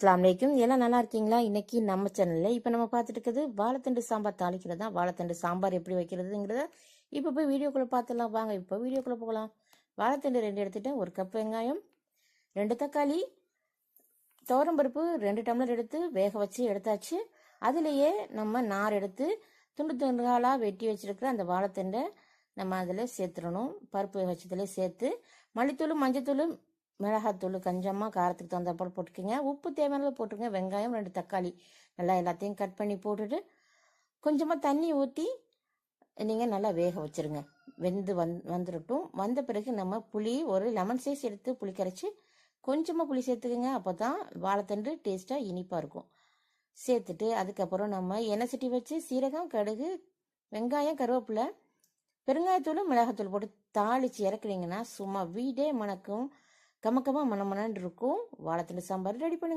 அஸ்லாம் வலைக்கும் எல்லாம் நல்லா இருக்கீங்களா? இன்னைக்கு நம்ம சேனல்ல இப்போ நம்ம பார்த்துட்டு இருக்கிறது வாழைத்தண்டு சாம்பார் தாளிக்கிறது? தான் வாழைத்தண்டு சாம்பார் எப்படி வைக்கிறதுங்கிறத இப்போ போய் வீடியோக்குள்ளே பார்த்துலாம் வாங்க இப்போ வீடியோக்குள்ளே போகலாம். வாழைத்தண்டு ரெண்டு எடுத்துட்டேன். ஒரு கப் வெங்காயம் ரெண்டு தக்காளி துவரம்பருப்பு ரெண்டு டம்ளர் எடுத்து வேக வச்சு எடுத்தாச்சு. அதுலேயே நம்ம நார் எடுத்து துண்டு துண்டுகாலாக வெட்டி வச்சிருக்கிற அந்த வாழைத்தண்டை நம்ம அதில் சேர்த்துடணும். பருப்பு வேக சேர்த்து மல்லித்தூள் மஞ்சத்தூள் மிளகாத்தூள் கொஞ்சமாக காரத்துக்கு தகுந்த போல் போட்டுக்கோங்க. உப்பு தேவையானது போட்டுருங்க வெங்காயம் ரெண்டு தக்காளி. நல்லா எல்லாத்தையும் கட் பண்ணி போட்டுட்டு கொஞ்சமாக தண்ணி ஊற்றி நீங்கள் நல்லா வேக வச்சிருங்க. வெந்து வந் வந்துடட்டும் வந்த பிறகு நம்ம புளி ஒரு லெமன் சைஸ் எடுத்து புளி கரைச்சி கொஞ்சமாக புளி சேர்த்துக்கோங்க. அப்போ தான் வாழைத்தண்டு டேஸ்ட்டாக இனிப்பாக இருக்கும். சேர்த்துட்டு அதுக்கப்புறம் நம்ம எண்ணெய் சட்டி வச்சு சீரகம் கடுகு வெங்காயம் கருவேப்பிலை பெருங்காயத்தூள் மிளகாத்தூள் போட்டு தாளித்து இறக்குனீங்கன்னா சும்மா வீடே மணக்கும். கமக்கமாக மணமணன்னு இருக்கும். வாழைத்தண்டு சாம்பார் ரெடி பண்ணுங்க.